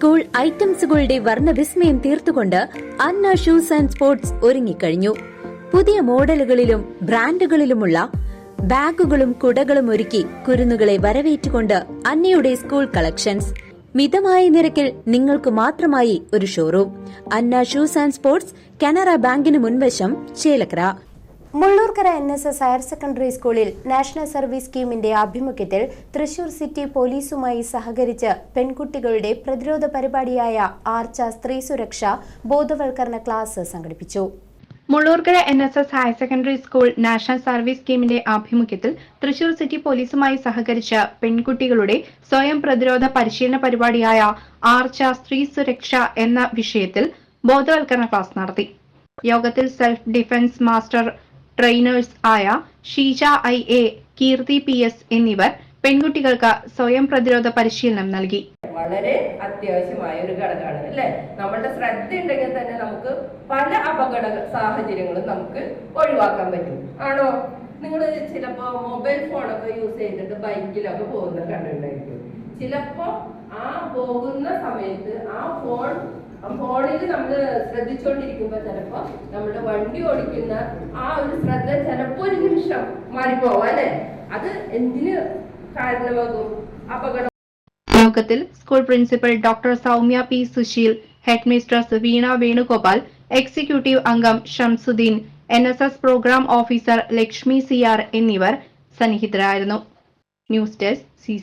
School ഐറ്റംസുകളുടെ വർണവിസ്മയം തീർത്തുകൊണ്ട് അന്ന ഷൂസ് ആൻഡ് സ്പോർട്സ് ഒരുങ്ങിക്കഴിഞ്ഞു. പുതിയ മോഡലുകളിലും ബ്രാൻഡുകളിലുമുള്ള ബാഗുകളും കുടകളും ഒരുക്കി കുരുന്നുകളെ വരവേറ്റുകൊണ്ട് അന്നയുടെ സ്കൂൾ കളക്ഷൻസ്. മിതമായ നിരക്കിൽ നിങ്ങൾക്ക് മാത്രമായി ഒരു showroom. Anna shoes and sports Canara ബാങ്കിന് മുൻവശം Chelakkara. Mullurkara N S S higher secondary സ്കൂളിൽ നാഷണൽ സർവീസ് സ്കീമിന്റെ ആഭിമുഖ്യത്തിൽ തൃശൂർ സിറ്റി പോലീസുമായി സഹകരിച്ച് പെൺകുട്ടികളുടെ പ്രതിരോധ പരിപാടിയായ ആർച്ച സ്ത്രീ സുരക്ഷ ബോധവൽക്കരണ ക്ലാസ് സംഘടിപ്പിച്ചു. Mullurkara N S S higher secondary school national service സ്കീമിന്റെ ആഭിമുഖ്യത്തിൽ തൃശൂർ സിറ്റി പോലീസുമായി സഹകരിച്ച് പെൺകുട്ടികളുടെ സ്വയം പ്രതിരോധ പരിശീലന പരിപാടിയായ ആർച്ച സ്ത്രീ സുരക്ഷ എന്ന വിഷയത്തിൽ ബോധവൽക്കരണ ക്ലാസ് നടത്തി. യോഗത്തിൽ സെൽഫ് ഡിഫൻസ് മാസ്റ്റർ ട്രെയിനേഴ്സ് ആയ Sheeja I A Keerthi P S എന്നിവർ പെൺകുട്ടികൾക്ക് സ്വയം പ്രതിരോധ പരിശീലനം നൽകി. വളരെ അത്യാവശ്യമായ ഒരു ഘടകമാണ് അല്ലെ? നമ്മളുടെ ശ്രദ്ധ ഉണ്ടെങ്കിൽ തന്നെ നമുക്ക് പല അപകട സാഹചര്യങ്ങളും നമുക്ക് ഒഴിവാക്കാൻ പറ്റും. ആണോ? നിങ്ങൾ ചിലപ്പോ മൊബൈൽ ഫോണൊക്കെ യൂസ് ചെയ്തിട്ട് ബൈക്കിലൊക്കെ പോകുന്ന കണ്ടിട്ടുണ്ടായിരിക്കും. ചിലപ്പോ ആ പോകുന്ന സമയത്ത് ആ ഫോൺ ഫോണിൽ നമ്മൾ ശ്രദ്ധിച്ചോണ്ടിരിക്കുമ്പോ ചിലപ്പോ നമ്മുടെ വണ്ടി ഓടിക്കുന്ന ആ ഒരു ശ്രദ്ധ ചിലപ്പോ ഒരു നിമിഷം മാറിപ്പോവാം അല്ലെ? അത് എന്തിന് കാരണമാകും? അപകടം. യോഗത്തിൽ school principal doctor Soumya P Susheel head mistress Veena Venugopal executive അംഗം Shamsuddin N S S programme officer Lakshmi C R എന്നിവർ സന്നിഹിതരായിരുന്നു. News desk C